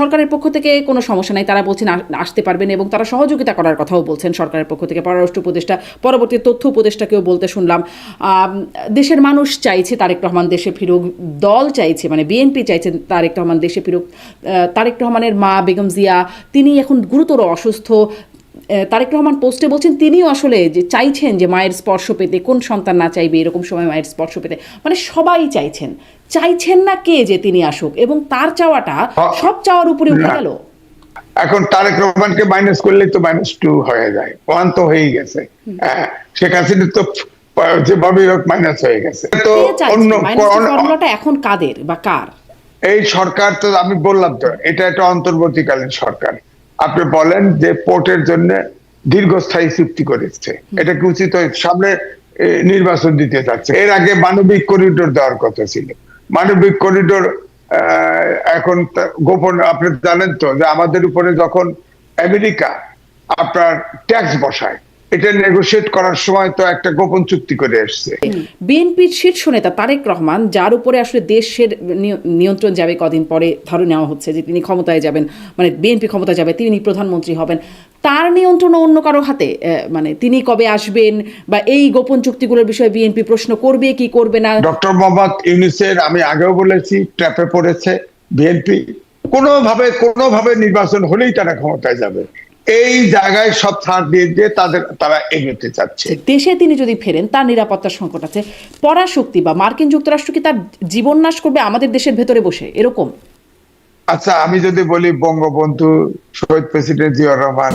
সরকারের পক্ষ থেকে কোনো সমস্যা নাই। তারা বলছেন আসতে পারবেন এবং তারা সহযোগিতা করার কথাও বলছেন সরকারের পক্ষ থেকে। পররাষ্ট্র উপদেষ্টা, পরবর্তী তথ্য উপদেষ্টাকেও বলতে শুনলাম। দেশের মানুষ চাইছে তারেক রহমান দেশে ফিরুক, দল চাইছে মানে বিএনপি চাইছে তারেক রহমান দেশে ফিরুক। তারেক রহমানের মা বেগম জিয়া, তিনি এখন গুরুতর অসুস্থ। তারেক রহমান পোস্টে বলছেন তিনিও আসলে যে চাইছেন যে মায়ের স্পর্শ পেতে কোন সন্তান না চাইবে এরকম সময় মায়ের স্পর্শ পেতে মানে সবাই চাইছেন। চাইছেন না কে যে তিনি আসুক এবং তার চাওয়াটা। সব চাওয়ার উপরে উঠে গেল। এখন তারেক রহমানকে মাইনাস করলে তো মাইনাস টু হয়ে যায় ওয়ান তো হয়েই গেছে। হ্যাঁ, শেখ হাসিনা তো যেভাবেই হোক মাইনাস হয়ে গেছে। তো অন্য অন্য- ফর্মুলাটা এখন কাদের বা কার? এই সরকার তো আমি বললাম তো এটা একটা অন্তর্বর্তীকালীন সরকার। আপনি বলেন যে পোর্টের জন্য দীর্ঘস্থায়ী চুক্তি করেছে। এটা কি উচিত সামনে নির্বাচন দিতে যাচ্ছে। এর আগে মানবিক করিডোর দেওয়ার কথা ছিল। মানবিক করিডোর আহ, এখন গোপন আপনি জানেন তো যে আমাদের উপরে যখন আমেরিকা আপনার ট্যাক্স বসায় এটা নেগোশিয়েট করার সময় তো একটা গোপন চুক্তি করে বিএনপির শীর্ষ নেতা তারেক রহমান যার উপরে আসলে দেশের নিয়ন্ত্রণ যাবে কদিন পরে ধরে নেওয়া হচ্ছে যে তিনি ক্ষমতায় যাবেন মানে বিএনপি ক্ষমতায় যাবে তিনি প্রধানমন্ত্রী হবেন। তার নিয়ন্ত্রণ অন্য কারও হাতে? মানে তিনি কবে আসবেন বা এই গোপন চুক্তিগুলোর বিষয়ে বিএনপি প্রশ্ন করবে কি করবে না? ডক্টর মোহাম্মদ ইউনিসের আমি আগেও বলেছি ট্র্যাপে পড়েছে বিএনপি। কোনোভাবে কোনোভাবে নির্বাচন হলেই তারা ক্ষমতায় যাবে। এই জায়গায় সব ছাড় দিয়ে দিয়ে তাদের তারা এগোতে চাচ্ছে। দেশে তিনি যদি ফেরেন তার নিরাপত্তার সংকট আছে। পরাশক্তি বা মার্কিন যুক্তরাষ্ট্র কি তার জীবন নাশ করবে? আমাদের দেশের ভেতরে বসে এরকম? আচ্ছা আমি যদি বলি বঙ্গবন্ধু শহীদ প্রেসিডেন্ট জিয়া রহমান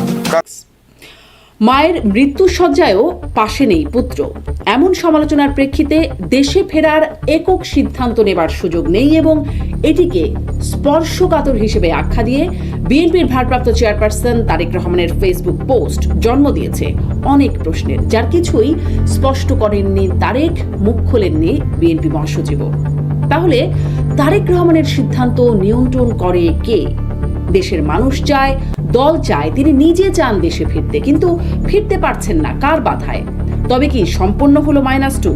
মায়ের মৃত্যুসজ্জায়ও পাশে নেই পুত্র। এমন সমালোচনার প্রেক্ষিতে দেশে ফেরার একক সিদ্ধান্ত নেবার সুযোগ নেই এবং এটিকে স্পর্শকাতর হিসেবে আখ্যা দিয়ে বিএনপির ভারপ্রাপ্ত চেয়ারপারসন তারেক রহমানের ফেসবুক পোস্ট জন্ম দিয়েছে অনেক প্রশ্নের, যার কিছুই স্পষ্ট করেননি তারেক, মুখ খোলেননি বিএনপি মহাসচিব তাহলে তারেক রহমানের সিদ্ধান্ত নিয়ন্ত্রণ করে কে? দেশের মানুষ চায় দল চায় তিনি নিজে চান দেশে ফিরতে কিন্তু ফিরতে পারছেন না। কার বাধায়? তবে কি সম্পন্ন হলো মাইনাস টু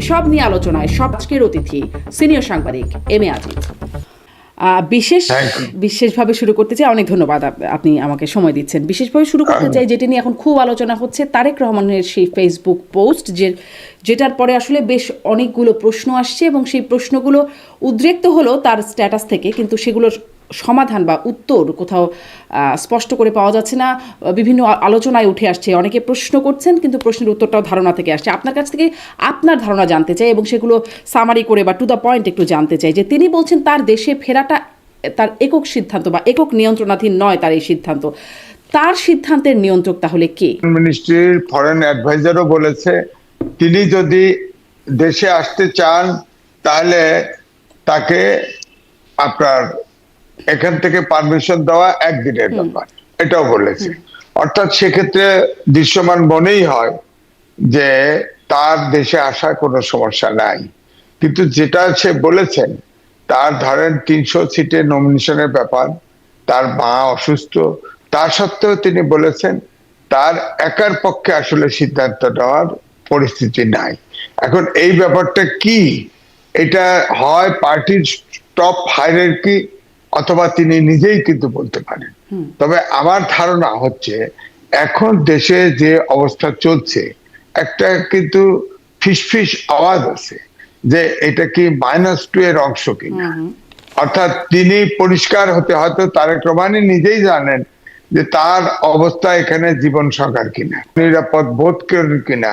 এসব নিয়ে আলোচনায় সব আজকের অতিথি সিনিয়র সাংবাদিক এম এ আজিজ। বিশেষ বিশেষভাবে শুরু করতে চাই অনেক ধন্যবাদ আপনি আমাকে সময় দিচ্ছেন। বিশেষভাবে শুরু করতে চাই যেটি নিয়ে এখন খুব আলোচনা হচ্ছে তারেক রহমানের সেই ফেসবুক পোস্ট যে যেটার পরে আসলে বেশ অনেকগুলো প্রশ্ন আসছে এবং সেই প্রশ্নগুলো উদ্রেক্ত হলো তার স্ট্যাটাস থেকে কিন্তু সেগুলোর সমাধান বা উত্তর কোথাও স্পষ্ট করে পাওয়া যাচ্ছে না। বিভিন্ন আলোচনায় উঠে আসছে, অনেকে প্রশ্ন করছেন, কিন্তু প্রশ্নের উত্তরটাও ধারণা থেকে আসছে। আপনার কাছ থেকে আপনার ধারণা জানতে চাই এবং সেগুলো সামারি করে বা টু দ্য পয়েন্ট একটু জানতে চাই যে তিনি বলছেন তার দেশে ফেরাটা তার একক সিদ্ধান্ত বা একক নিয়ন্ত্রণাধীন নয় তার এই সিদ্ধান্ত। তার সিদ্ধান্তের নিয়ন্ত্রক তাহলে কে? মিনিস্ট্রির ফরেন অ্যাডভাইজারও বলেছে, তিনি যদি দেশে আসতে চান, তাহলে তাকে আপনার এখান থেকে পারমিশন দেওয়া একদিনের ব্যাপার এটাও বলেছে। অর্থাৎ সেক্ষেত্রে দৃশ্যমান মনেই হয় যে তার দেশে আসার কোনো সমস্যা নাই। কিন্তু যেটা সে বলেছেন তার ধরেন তিনশো সিটে নমিনেশনের ব্যাপার তার মা অসুস্থ তা সত্ত্বেও তিনি বলেছেন তার একার পক্ষে আসলে সিদ্ধান্ত নেওয়ার পরিস্থিতি নাই। এখন এই ব্যাপারটা কি? এটা হয় পার্টির টপ হায়ারার্কি অথবা তিনি নিজেই কিন্তু বলতে পারেন। তবে আমার ধারণা হচ্ছে এখন দেশে যে অবস্থা চলছে একটা কিন্তু ফিসফিস আওয়াজ আছে যে এটা কি মাইনাস টু এর অংশ কিনা। অর্থাৎ তিনি পরিষ্কার হতে হয়তো তারেক রহমানই নিজেই জানেন যে তার অবস্থা এখানে জীবন সংখ্যার কিনা নিরাপদ বোধ করেন কিনা।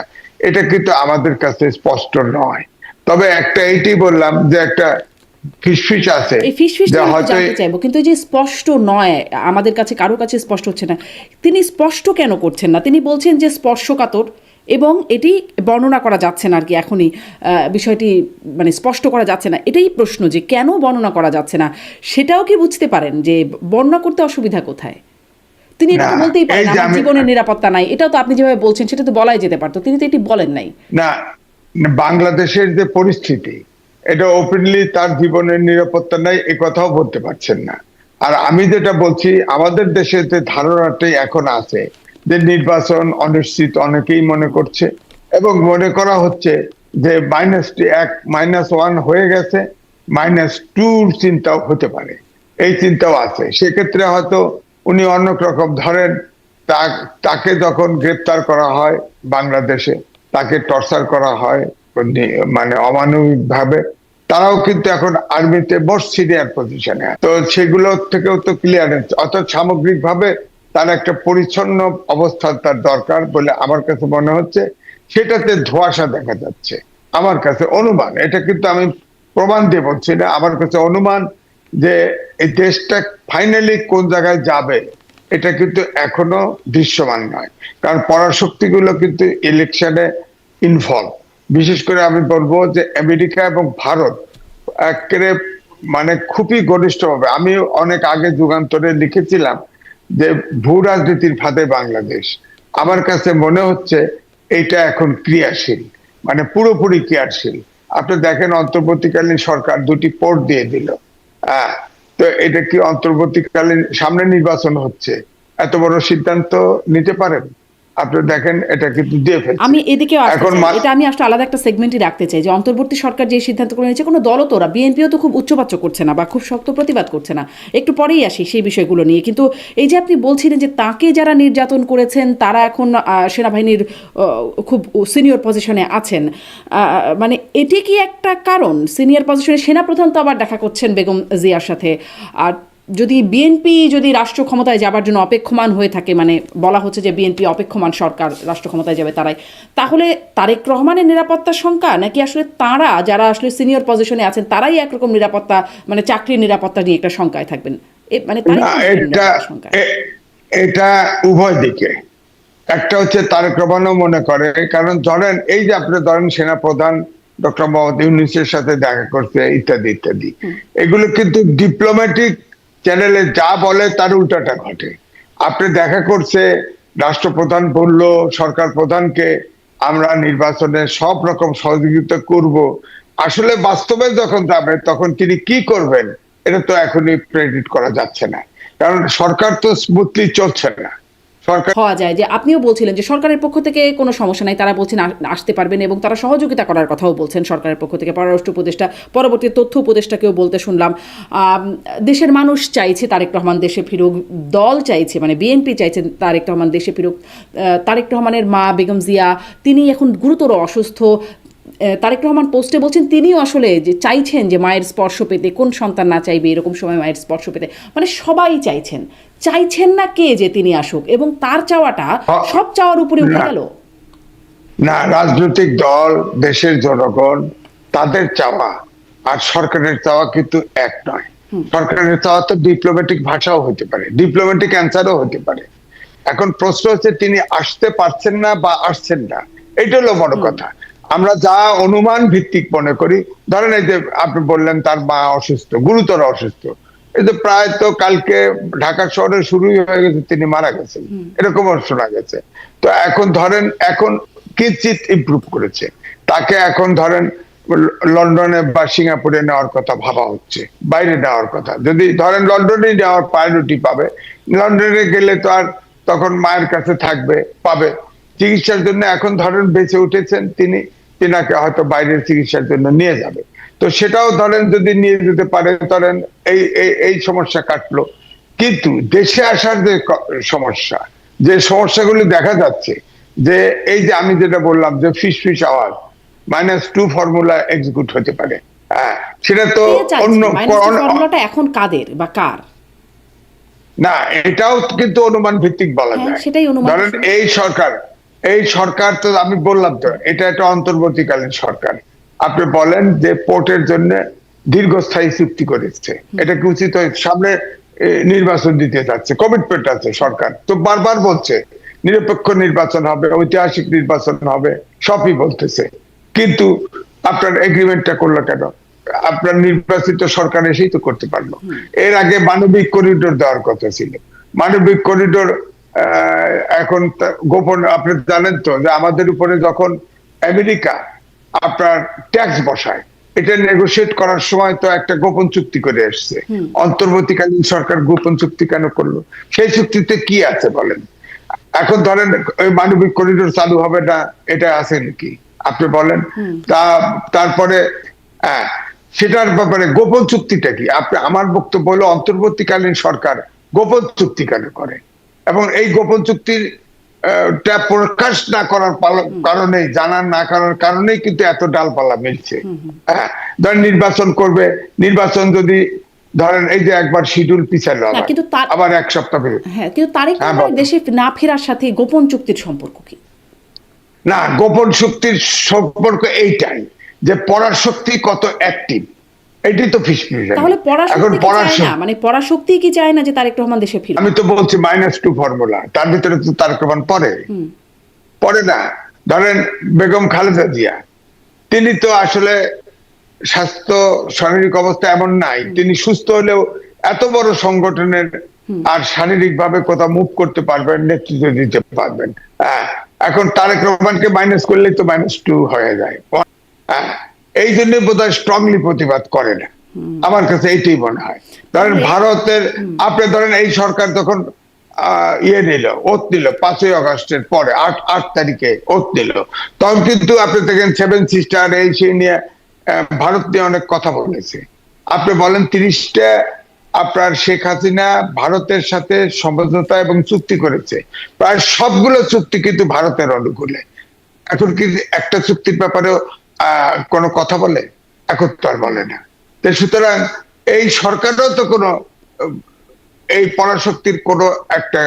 এটা কিন্তু আমাদের কাছে স্পষ্ট নয়। তবে একটা এইটি বললাম যে একটা ফিসফিস আছে। এই ফিসফিসটা জানতে চাইব কিন্তু যে স্পষ্ট নয় আমাদের কাছে কারও কাছে স্পষ্ট হচ্ছে না। তিনি স্পষ্ট কেন করছেন না? তিনি বলছেন যে স্পর্শকাতর এবং এটি বর্ণনা করা যাচ্ছে না আর কি এখনই বিষয়টি মানে স্পষ্ট করা যাচ্ছে না। এটাই প্রশ্ন যে কেন বর্ণনা করা যাচ্ছে না? সেটাও কি বুঝতে পারেন যে বর্ণনা করতে অসুবিধা কোথায়? তিনি এটা বলতেই পারেন আমার জীবনের নিরাপত্তা নাই। এটাও তো আপনি যেভাবে বলছেন সেটা তো বলাই যেতে পারতো। তিনি তো এটি বলেন নাই। না বাংলাদেশের যে পরিস্থিতি এটা ওপেনলি তার জীবনের নিরাপত্তা নাই, এ কথাও বলতে পারছেন না। আর আমি যেটা বলছি, আমাদের দেশে যে ধারণাটাই এখন আছে যে নির্বাচন অনিশ্চিত অনেকেই মনে করছে এবং মনে করা হচ্ছে যে মাইনাস এক মাইনাস ওয়ান হয়ে গেছে মাইনাস টুর চিন্তাও হতে পারে। এই চিন্তাও আছে। সেক্ষেত্রে হয়তো উনি অনেক রকম ধরেন তাকে যখন গ্রেপ্তার করা হয় বাংলাদেশে, তাকে টর্চার করা হয় মানে অমানবিক ভাবে তারাও কিন্তু এখন আর্মিতে মোস্ট সিনিয়র পজিশনে তো সেগুলো থেকেও তো ক্লিয়ারেন্স অর্থাৎ সামগ্রিক ভাবে তার একটা পরিচ্ছন্ন অবস্থা তার দরকার বলে আমার কাছে মনে হচ্ছে। সেটাতে ধোঁয়াশা দেখা যাচ্ছে। আমার কাছে অনুমান, এটা কিন্তু আমি প্রমাণ দিয়ে বলছি না, আমার কাছে অনুমান যে এই দেশটা ফাইনালি কোন জায়গায় যাবে, এটা কিন্তু এখনও দৃশ্যমান নয়। কারণ পরাশক্তিগুলো কিন্তু ইলেকশনে ইনভলভ বিশেষ করে আমি বলব যে আমেরিকা এবং ভারত একেবারে মানে খুবই ঘনিষ্ঠভাবে, আমি অনেক আগে যুগান্তরে লিখেছিলাম যে ভূ রাজনীতির ফাঁদে বাংলাদেশ। আমার কাছে মনে হচ্ছে এটা এখন ক্রিয়াশীল মানে পুরোপুরি ক্রিয়াশীল। আপনি দেখেন অন্তর্বর্তীকালীন সরকার দুটি পোর্ট দিয়ে দিল। হ্যাঁ তো এটা কি অন্তর্বর্তীকালীন সামনে নির্বাচন হচ্ছে? এত বড় সিদ্ধান্ত নিতে পারেন? আপনি দেখেন এটা কিন্তু দিয়ে ফেলছে। আমি এদিকে এখন এটা আমি আসলে আলাদা একটা সেগমেন্টই রাখতে চাই যে অন্তর্বর্তী সরকার যে সিদ্ধান্ত করে নিয়েছে কোনো দলও তো ওরা বিএনপিও তো খুব উচ্চবাচ্য করছে না বা খুব শক্ত প্রতিবাদ করছে না। একটু পরেই আসি সেই বিষয়গুলো নিয়ে। কিন্তু এই যে আপনি বলছিলেন যে তাকে যারা নির্যাতন করেছেন তারা এখন সেনাবাহিনীর খুব সিনিয়র পজিশনে আছেন। মানে এটি কি একটা কারণ? সিনিয়র পজিশনে সেনাপ্রধান তো আবার দেখা করছেন বেগম জিয়ার সাথে। আর যদি বিএনপি যদি রাষ্ট্র ক্ষমতায় যাবার জন্য অপেক্ষমান হয়ে থাকে মানে বলা হচ্ছে যে বিএনপি অপেক্ষমান সরকার রাষ্ট্র ক্ষমতায় যাবে তারাই তাহলে তারেক রহমানের নিরাপত্তার শঙ্কা? নাকি আসলে তারা যারা আসলে সিনিয়র পজিশনে আছেন তারাই একরকম নিরাপত্তা মানে চাকরির নিরাপত্তা নিয়ে একটা শঙ্কায় থাকবেন? মানে এটা উভয় দিকে। একটা হচ্ছে তারেক রহমানও মনে করে কারণ ধরেন এই যে আপনি ধরেন সেনাপ্রধান ডক্টর মোহাম্মদ ইউনুসের সাথে দেখা করছে ইত্যাদি ইত্যাদি। এগুলো কিন্তু ডিপ্লোম্যাটিক চ্যানেলে যা বলে তার উল্টাটা ঘটে। আপনি দেখা করছে, রাষ্ট্রপ্রধান বলল, সরকার প্রধানকে আমরা নির্বাচনে সব রকম সহযোগিতা করব। আসলে বাস্তবে যখন যাবে, তখন তিনি কি করবেন, এটা তো এখনই প্রেডিট করা যাচ্ছে না। কারণ সরকার তো স্মুথলি চলছে না। হওয়া যায় যে আপনিও বলছিলেন যে সরকারের পক্ষ থেকে কোনো সমস্যা নাই, তারা বলছেন আসতে পারবেন এবং তারা সহযোগিতা করার কথাও বলছেন সরকারের পক্ষ থেকে। পররাষ্ট্র উপদেষ্টা, পরবর্তী তথ্য উপদেষ্টাকেও বলতে শুনলাম। দেশের মানুষ চাইছে তারেক রহমান দেশে ফিরুক, দল চাইছে মানে বিএনপি চাইছে তারেক রহমান দেশে ফিরুক। তারেক রহমানের মা বেগম জিয়া, তিনি এখন গুরুতর অসুস্থ। তারেক রহমান পোস্টে বলছেন তিনিও আসলে যে চাইছেন যে মায়ের স্পর্শ পেতে, কোন সন্তান না চাইবে এরকম সময় মায়ের স্পর্শ পেতে। মানে সবাই চাইছেন। চাইছেন না কে যে তিনি আসুক এবং তার চাওয়াটা সব চাওয়ার উপরে উঠে গেল। না রাজনৈতিক দল দেশের জনগণ তাদের চাওয়া আর সরকারের চাওয়া কিন্তু এক নয়। সরকারের চাওয়া তো ডিপ্লোম্যাটিক ভাষাও হতে পারে ডিপ্লোম্যাটিক অ্যান্সারও হতে পারে। এখন প্রশ্ন হচ্ছে তিনি আসতে পারছেন না বা আসছেন না? এটা হলো বড় কথা। আমরা যা অনুমান ভিত্তিক মনে করি ধরেন এই যে আপনি বললেন তার মা অসুস্থ গুরুতর অসুস্থ যে প্রায় তো কালকে ঢাকা শহরে শুরুই হয়ে গেছে তিনি মারা গেছেন। এরকমও শোনা গেছে। তো এখন ধরেন এখন কিঞ্চিত ইমপ্রুভ করেছে। তাকে এখন ধরেন লন্ডনে বা সিঙ্গাপুরে নেওয়ার কথা ভাবা হচ্ছে বাইরে নেওয়ার কথা। যদি ধরেন লন্ডনে নেওয়ার প্রায়োরিটি পাবে লন্ডনে গেলে তো আর তখন মায়ের কাছে থাকবে পাবে। চিকিৎসার জন্য এখন ধরেন বেঁচে উঠেছেন তিনি তিনাকে হয়তো বাইরের চিকিৎসার জন্য নিয়ে যাবে। তো সেটাও ধরেন যদি নিয়ে যেতে পারে ধরেন এই এই- সমস্যা কাটলো। কিন্তু দেশে আসার যে সমস্যা যে সমস্যাগুলি দেখা যাচ্ছে যে এই যে আমি যেটা বললাম যে ফিস ফিস আওয়াজ মাইনাস টু ফর্মুলা এক্সিকিউট হতে পারে। হ্যাঁ সেটা তো অন্য ফর্মুলাটা এখন কাদের বা কার? না এটাও কিন্তু অনুমান ভিত্তিক বলা হ্যাঁ, যায়। সেটাই অনুমান। ধরেন এই সরকার এই সরকার তো আমি বললাম তো এটা একটা অন্তর্বর্তীকালীন সরকার। আপনি বলেন যে পোর্টের জন্য দীর্ঘস্থায়ী চুক্তি করেছে। এটা কি উচিত? সামনে নির্বাচন দিতে যাচ্ছে কমিটমেন্ট আছে সরকার। তো বারবার বলছে নিরপেক্ষ নির্বাচন হবে ঐতিহাসিক নির্বাচন হবে সবই বলতেছে। কিন্তু আপনার এগ্রিমেন্টটা করল কেন? আপনার নির্বাচিত সরকার এসেই তো করতে পারল। এর আগে মানবিক করিডোর দেওয়ার কথা ছিল। মানবিক করিডোর আহ, এখন গোপন আপনি জানেন তো যে আমাদের উপরে যখন আমেরিকা আপনার ট্যাক্স বসায়। এটা নেগোসিয়েট করার সময় তো একটা গোপন চুক্তি করে এসছে। অন্তর্বর্তীকালীন সরকার গোপন চুক্তি কেন করল? সেই চুক্তিতে কি আছে বলেন? এখন ধরেন ওই মানবিক করিডোর চালু হবে না এটা আছে নাকি? আপনি বলেন। তা তারপরে হ্যাঁ সেটার ব্যাপারে গোপন চুক্তিটা কি? আপনি আমার বক্তব্য হলো অন্তর্বর্তীকালীন সরকার গোপন চুক্তি কেন করে? এবং এই গোপন চুক্তির প্রকাশ না করার কারণে জানার না করার কারণেই কিন্তু এত ডালপালা মিলছে। হ্যাঁ? ধরেন নির্বাচন করবে নির্বাচন যদি ধরেন এই যে একবার শিডিউল পিছালো আবার কিন্তু আবার এক সপ্তাহ। হ্যাঁ কিন্তু তারেক হ্যাঁ। দেশে না ফেরার সাথে গোপন চুক্তির সম্পর্ক কি? না গোপন শক্তির সম্পর্ক এইটাই যে পড়ার শক্তি কত অ্যাক্টিভ এটাই তো ফিসফিস তাহলে এখন না? মানে পড়াশক্তি কি চায় না যে তারেক রহমান দেশে ফিরবে আমি তো বলছি মাইনাস টু ফর্মুলা তার ভিতরে তো তার প্রমাণ পড়ে। পড়ে না। ধরেন বেগম খালেদা জিয়া তিনি তো আসলে স্বাস্থ্য শারীরিক অবস্থা এমন নাই। তিনি সুস্থ হলেও এত বড় সংগঠনের আর শারীরিক ভাবে কোথাও মুভ করতে পারবেন নেতৃত্ব দিতে পারবেন। হ্যাঁ এখন তারেক রহমানকে মাইনাস করলেই তো মাইনাস টু হয়ে যায়। হ্যাঁ এই জন্য বোধহয় স্ট্রংলি প্রতিবাদ করে না। আমার কাছে এইটাই মনে হয়। ধরেন ভারতের আপনি ধরেন এই সরকার তখন ইয়ে নিল ওত নিল পাঁচই আগস্টের পরে আট আট তারিখে ওত নিল তখন কিন্তু আপনি দেখেন সেভেন সিস্টার এই সেই নিয়ে ভারত নিয়ে অনেক কথা বলেছে। আপনি বলেন তিরিশটা আপনার শেখ হাসিনা ভারতের সাথে সমঝোতা এবং চুক্তি করেছে। প্রায় সবগুলো চুক্তি কিন্তু ভারতের অনুকূলে। এখন কি একটা চুক্তির ব্যাপারেও কোনো কথা বলে আর বলে না। তো সুতরাং এই সরকারও তো কোনো, এই পরাশক্তির কোনো একটা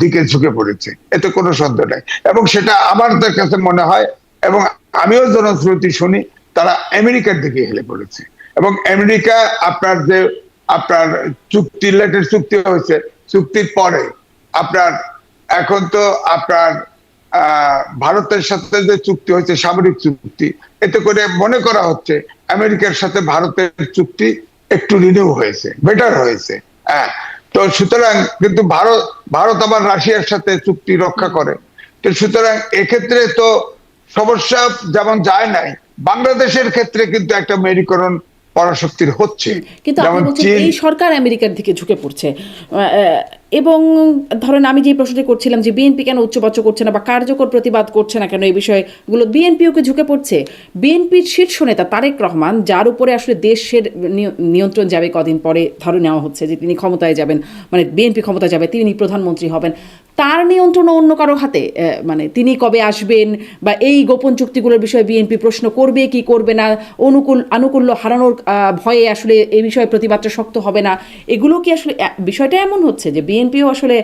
দিকে ঝুঁকে পড়েছে। এতে কোনো সন্দেহ নাই। এবং সেটা আমার কাছে মনে হয়, এবং আমিও জনশ্রুতি শুনি, তারা আমেরিকার দিকে হেলে পড়েছে। এবং আমেরিকা আপনার যে, আপনার চুক্তি লেটের চুক্তি হয়েছে, চুক্তির পরে আপনার, এখন তো আপনার ভারতের সাথে যে চুক্তি হয়েছে সামরিক চুক্তি এতে করে মনে করা হচ্ছে আমেরিকার সাথে ভারতের চুক্তি একটু রিনিউ হয়েছে বেটার হয়েছে। হ্যাঁ তো সুতরাং কিন্তু ভারত ভারত আবার রাশিয়ার সাথে চুক্তি রক্ষা করে। তো সুতরাং এক্ষেত্রে তো সমস্যা যেমন যায় নাই বাংলাদেশের ক্ষেত্রে কিন্তু একটা মেরুকরণ পরাশক্তির হচ্ছে। কিন্তু আপনি বলছেন এই সরকার আমেরিকার দিকে ঝুঁকে পড়ছে। এবং ধরেন আমি যে প্রশ্নটি করছিলাম যে বিএনপি কেন উচ্চবাচ্য করছে না বা কার্যকর প্রতিবাদ করছে না কেন এই বিষয়গুলো বিএনপিওকে ঝুঁকে পড়ছে? বিএনপির শীর্ষ নেতা তারেক রহমান, যার উপরে আসলে দেশের নিয়ন্ত্রণ যাবে কদিন পরে ধরে নেওয়া হচ্ছে যে তিনি ক্ষমতায় যাবেন মানে বিএনপি ক্ষমতায় যাবে, তিনি প্রধানমন্ত্রী হবেন, তার নিয়ন্ত্রণ অন্য কারও হাতে? মানে তিনি কবে আসবেন বা এই গোপন চুক্তিগুলোর বিষয়ে বিএনপি প্রশ্ন করবে কি করবে না? অনুকূল, আনুকূল্য হারানোর ভয়ে আসলে এই বিষয়ে প্রতিবাদটা শক্ত হবে না? এগুলো কি আসলে বিষয়টা এমন হচ্ছে যে বিএনপিও আসলে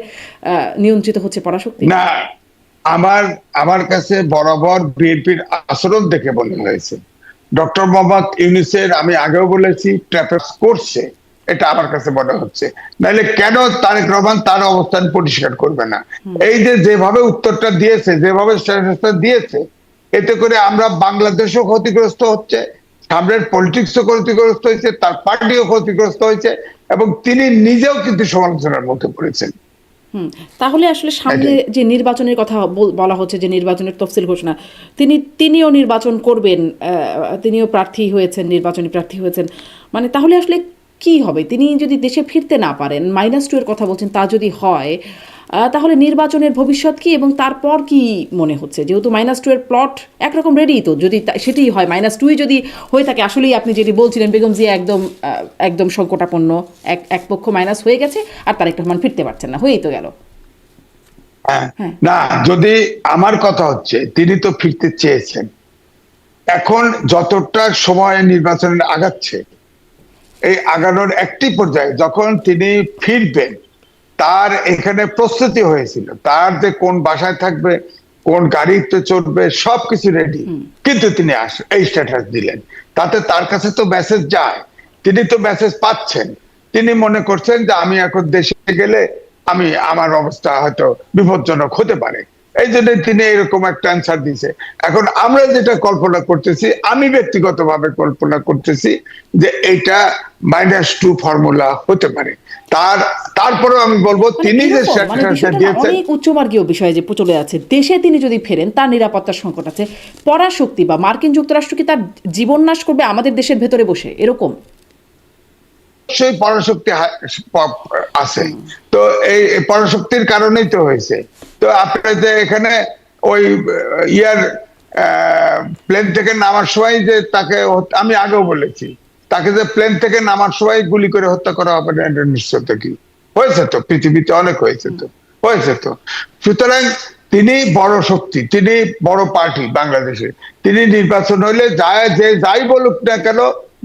নিয়ন্ত্রিত হচ্ছে পরাশক্তি? না আমার আমার কাছে বরাবর বিএনপির আচরণ দেখে মনে হয়েছে। ডক্টর মোহাম্মদ ইউনিসের আমি আগেও বলেছি ট্র্যাপেস করছে এটা আমার কাছে মনে হচ্ছে। নাহলে কেন তারেক রহমান তার অবস্থান পরিষ্কার করবে না? এই যে যেভাবে উত্তরটা দিয়েছে যেভাবে দিয়েছে এতে করে আমরা বাংলাদেশও ক্ষতিগ্রস্ত হচ্ছে সামনের পলিটিক্সও ক্ষতিগ্রস্ত হয়েছে তার পার্টিও ক্ষতিগ্রস্ত হয়েছে। এবং তিনি নিজেও কিন্তু সমালোচনার মধ্যে পড়েছেন। তাহলে আসলে সামনে যে নির্বাচনের কথা বলা হচ্ছে যে নির্বাচনের তফসিল ঘোষণা তিনি তিনিও নির্বাচন করবেন আহ, তিনিও প্রার্থী হয়েছেন নির্বাচনী প্রার্থী হয়েছেন। মানে তাহলে আসলে কি হবে তিনি যদি দেশে ফিরতে না পারেন মাইনাস টু এর কথা বলছেন তা যদি হয় তাহলে নির্বাচনের ভবিষ্যৎ কি এবং তারপর কি মনে হচ্ছে যেহেতু মাইনাস টু এর প্লট একরকম রেডি তো যদি সেটাই হয় মাইনাস টুই যদি হয়ে থাকে আসলেই আপনি যেটি বলছিলেন বেগম জিয়া একদম একদম সংকটাপন্ন এক এক পক্ষ মাইনাস হয়ে গেছে আর তারেক রহমান ফিরতে পারছেন না হয়েই তো গেল হ্যাঁ। হ্যাঁ। না যদি আমার কথা হচ্ছে তিনি তো ফিরতে চেয়েছেন এখন যতটা সময় নির্বাচনের আগাচ্ছে এই আগানোর একটি পর্যায়ে যখন তিনি ফিরবেন তার এখানে প্রস্তুতি হয়েছিল। তার যে কোন বাসায় থাকবে কোন গাড়িতে চড়বে সবকিছু রেডি কিন্তু তিনি আস এই স্ট্যাটাস দিলেন। তাতে তার কাছে তো মেসেজ যায়। তিনি তো মেসেজ পাচ্ছেন। তিনি মনে করছেন যে আমি এখন দেশে গেলে আমি আমার অবস্থা হয়তো বিপজ্জনক হতে পারে। এই জন্য তিনি এরকম একটা অ্যান্সার দিছে এখন আমরা যেটা কল্পনা করতেছি আমি ব্যক্তিগতভাবে কল্পনা করতেছি যে এটা মাইনাস টু ফর্মুলা হতে পারে। তার তারপরেও আমি বলব মানে তিনি যে মানে অনেক উচ্চমার্গীয় বিষয় যে চলে আছে দেশে তিনি যদি ফেরেন তার নিরাপত্তার সংকট আছে। পরাশক্তি বা মার্কিন যুক্তরাষ্ট্র কি তার জীবন নাশ করবে আমাদের দেশের ভেতরে বসে? এরকম। অবশ্যই পরাশক্তি আছে। তো এই পরাশক্তির কারণেই তো হয়েছে। তো আপনার যে এখানে ওই ইয়ার প্লেন থেকে নামার সময় যে তাকে আমি আগেও বলেছি তাকে যে প্লেন থেকে নামার সময় গুলি করে হত্যা করা হবে না এটা নিশ্চয়তা কি? হয়েছে তো পৃথিবীতে অনেক হয়েছে তো হয়েছে তো। সুতরাং তিনি বড় শক্তি তিনি বড় পার্টি বাংলাদেশে। তিনি নির্বাচন হইলে যায় যে যাই বলুক না কেন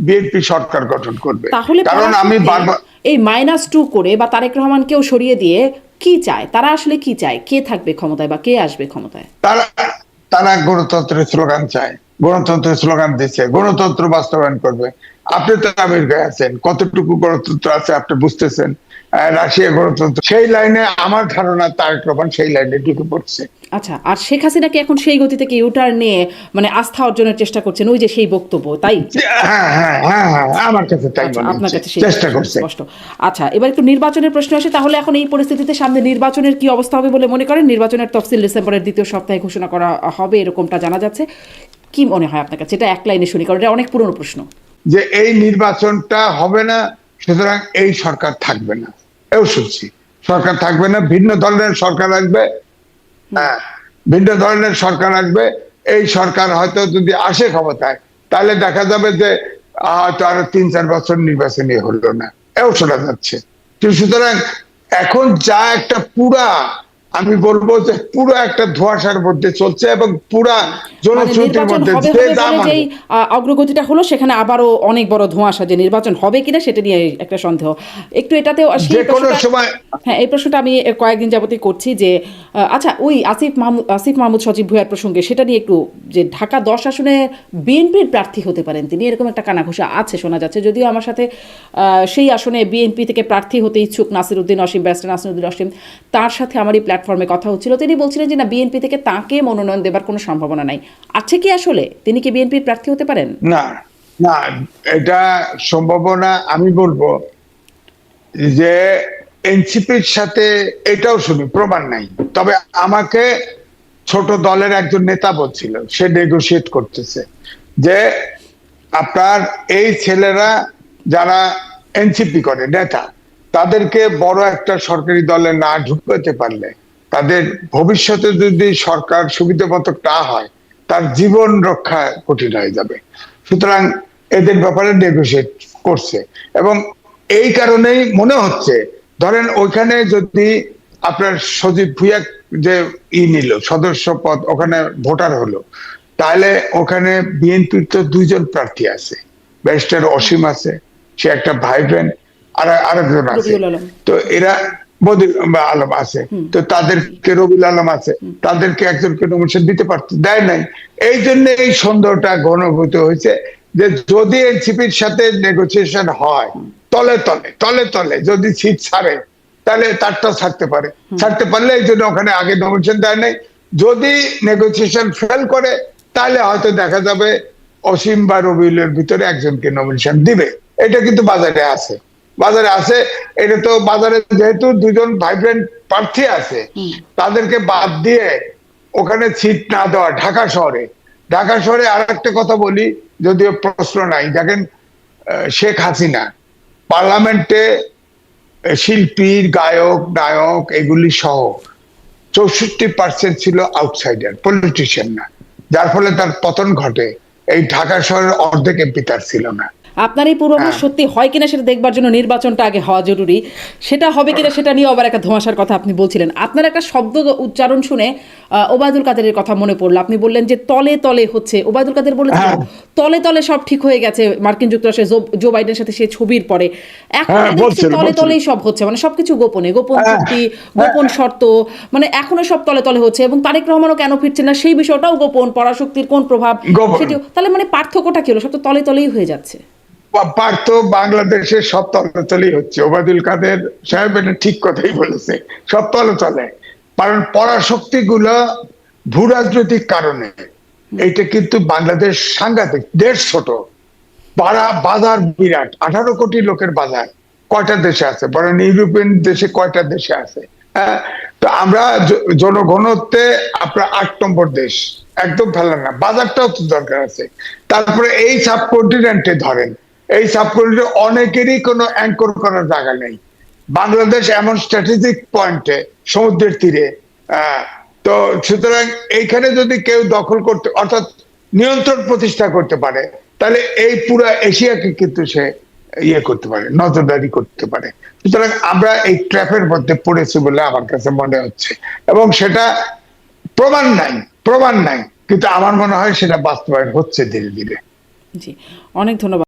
বিএনপি সরকার গঠন করবে। কারণ আমি বারবার এই মাইনাস টু করে বা তারেক রহমানকেও সরিয়ে দিয়ে কি চায়? তারা আসলে কি চায়? কে থাকবে ক্ষমতায় বা কে আসবে ক্ষমতায়? তারা তারা গণতন্ত্রের স্লোগান চায়। গণতন্ত্রের স্লোগান দিচ্ছে। গণতন্ত্র বাস্তবায়ন করবে। আপনি তো আমেরিকায় আছেন। কতটুকু গণতন্ত্র আছে আপনি বুঝতেছেন। রাশিয়া গণতন্ত্র। সেই লাইনে আমার ধারণা তারেক রহমান সেই লাইনে ঢুকে পড়ছে। আচ্ছা আর শেখ হাসিনাকে এখন সেই গতি থেকে ইউটার নিয়ে মানে আস্থা অর্জনের চেষ্টা করছেন? ওই যে সেই বক্তব্য তাই? হ্যাঁ হ্যাঁ হ্যাঁ হ্যাঁ আমার কাছে তাই আচ্ছা, মনে আপনার কাছে চেষ্টা করছে। স্পষ্ট। আচ্ছা এবার একটু নির্বাচনের প্রশ্ন আসে তাহলে এখন এই পরিস্থিতিতে সামনে নির্বাচনের কি অবস্থা হবে বলে মনে করেন? নির্বাচনের তফসিল ডিসেম্বরের দ্বিতীয় সপ্তাহে ঘোষণা করা হবে এরকমটা জানা যাচ্ছে। কি মনে হয় আপনার কাছে? এটা এক লাইনে শুনি কারণ এটা অনেক পুরনো প্রশ্ন। যে এই নির্বাচনটা হবে না সুতরাং এই সরকার থাকবে না। এও শুনছি। সরকার থাকবে না ভিন্ন ধরনের সরকার আসবে হ্যাঁ। ভিন্ন ধরনের সরকার আসবে এই সরকার হয়তো যদি আসে ক্ষমতায় তাহলে দেখা যাবে যে হয়তো আরও তিন চার বছর নির্বাচনী হলো না। এও শোনা যাচ্ছে। সুতরাং এখন যা একটা পুরা আমি বলব যে পুরো একটা ধোঁয়াশার মধ্যে চলছে এবং পুরা মানে জনশ্রুতির মধ্যে যে যেই অগ্রগতিটা হলো সেখানে আবারও অনেক বড় ধোঁয়াশা যে নির্বাচন হবে কিনা সেটা নিয়ে একটা সন্দেহ। একটু এটাতেও যে কোনো সময় হ্যাঁ এই প্রশ্নটা আমি কয়েকদিন যাবতই করছি যে আচ্ছা ওই আসিফ মাহমুদ আসিফ মাহমুদ সজীব ভুঁইয়ার প্রসঙ্গে সেটা নিয়ে একটু যে ঢাকা দশ আসনে বিএনপির প্রার্থী হতে পারেন তিনি এরকম একটা কানাঘোষা আছে শোনা যাচ্ছে। যদিও আমার সাথে আহ, সেই আসনে বিএনপি থেকে প্রার্থী হতে ইচ্ছুক নাসির উদ্দিন অসীম ব্যারিস্টার নাসিরুদ্দিন অসীম তার সাথে আমার এই প্ল্যাটফর্মে কথা হচ্ছিল, তিনি বলছিলেন যে না বিএনপি থেকে তাকে মনোনয়ন দেবার কোনো সম্ভাবনা নাই। আছে কি আসলে? তিনি কি বিএনপির প্রার্থী হতে পারেন? না না, এটা সম্ভাবনা আমি বলব যে এনসিপির সাথে এটাও শুনি, প্রমাণ নাই। তবে আমাকে ছোট দলের একজন নেতা বলছিল, সে নেগোশিয়েট করতেছে যে আপনার এই ছেলেরা যারা এনসিপি করে, নেতা, তাদেরকে বড় একটা সরকারি দলে না ঢুকাতে পারলে তাদের ভবিষ্যতে যদি সরকার সুবিধা মতো টা হয় তার জীবন রক্ষা কঠিন হয়ে যাবে। সুতরাং এদের ব্যাপারে নেগোসিয়েট করছে। এবং এই কারণেই মনে হচ্ছে ধরেন ওইখানে যদি আপনার সজীব ভুইয়া যে ই নিল সদস্য পদ ওখানে ভোটার হলো তাহলে ওখানে বিএনপির তো দুইজন প্রার্থী আছে। ব্যারিস্টার অসীম আছে সে একটা ভাই বোন আর আরেকজন আছে। তো এরা বদির আলম আছে। তো তাদেরকে রবিউল আলম আছে। তাদেরকে একজনকে নমিনেশন দিতে পারত দেয় নাই। এই জন্য এই সন্দেহটা ঘনীভূত হয়েছে যে যদি এনসিপির সাথে নেগোসিয়েশন হয় তলে তলে তলে তলে যদি সিট ছাড়ে তাহলে তারটা ছাড়তে পারে। ছাড়তে পারলে এই জন্য ওখানে আগে নমিনেশন দেয় নাই। যদি নেগোসিয়েশন ফেল করে তাহলে হয়তো দেখা যাবে অসীম বা রবিউলের ভিতরে একজনকে নমিনেশন দিবে। এটা কিন্তু বাজারে আছে। বাজারে আছে এটা তো বাজারে যেহেতু দুজন ভাইব্রেন্ট প্রার্থী আছে তাদেরকে বাদ দিয়ে ওখানে সিট না দেওয়া ঢাকা শহরে। ঢাকা শহরে আর একটা কথা বলি যদিও প্রশ্ন নাই। দেখেন শেখ হাসিনা পার্লামেন্টে শিল্পী গায়ক নায়ক এগুলি সহ চৌষট্টি পার্সেন্ট ছিল আউটসাইডার পলিটিশিয়ান না। যার ফলে তার পতন ঘটে। এই ঢাকা শহরের অর্ধেক এমপি তার ছিল না। আপনার এই পূর্বাভাস হ্যাঁ। সত্যি হয় কিনা সেটা দেখবার জন্য নির্বাচনটা আগে হওয়া জরুরি। সেটা হবে কিনা সেটা নিয়ে আবার একটা ধোঁয়াশার কথা আপনি বলছিলেন। আপনার একটা শব্দ উচ্চারণ শুনে ওবায়দুল কাদেরের কথা মনে পড়ল। আপনি বললেন যে তলে তলে হচ্ছে। ওবায়দুল কাদের বলেছিল হ্যাঁ। তলে তলে সব ঠিক হয়ে গেছে। মার্কিন যুক্তরাষ্ট্রে জো- বাইডেনের সাথে সে ছবির পরে। এখন হ্যাঁ, তলে তলেই সব হচ্ছে। মানে সবকিছু গোপনে গোপন চুক্তি গোপন শর্ত মানে এখনও সব তলে তলে হচ্ছে এবং তারেক রহমানও কেন ফিরছে না সেই বিষয়টাও গোপন। পরাশক্তির কোন প্রভাব। সেটিও তাহলে মানে পার্থক্যটা কি হলো? সব তো তলে তলেই হয়ে যাচ্ছে। পার্থ বাংলাদেশের সব তলতলেই হচ্ছে। ওবায়দুল কাদের সাহেব এটা ঠিক কথাই বলেছে, সব তলতলে কারণ পরাশক্তি গুলো ভূ রাজনৈতিক কারণে। এইটা কিন্তু বাংলাদেশ সাংঘাতিক, দেশ ছোট। পাড়া, বাজার বিরাট। আঠারো কোটি লোকের বাজার। কয়টা দেশে আছে? বরং ইউরোপিয়ান দেশে কয়টা দেশে আছে? হ্যাঁ তো আমরা জনঘনত্বে আপনার আট নম্বর দেশ। একদম ফেলার না। বাজারটাও তো দরকার আছে। তারপরে এই সাবকন্টিনেন্টে ধরেন এই সাবকন্টিনেন্টে অনেকেরই কোনো অ্যাঙ্কর করার জায়গা নেই। বাংলাদেশ এমন স্ট্র্যাটেজিক পয়েন্টে সমুদ্রের তীরে তো সুতরাং এইখানে যদি কেউ দখল করতে, অর্থাৎ নিয়ন্ত্রণ প্রতিষ্ঠা করতে পারে, তাহলে এই পুরো এশিয়াকে কিন্তু সে ইয়ে করতে পারে, নজরদারি করতে পারে। সুতরাং আমরা এই ট্র্যাপের মধ্যে পড়েছি বলে আমার কাছে মনে হচ্ছে। এবং সেটা প্রমাণ নাই প্রমাণ নাই, কিন্তু আমার মনে হয় সেটা বাস্তবায়ন হচ্ছে ধীরে ধীরে। জি, অনেক ধন্যবাদ।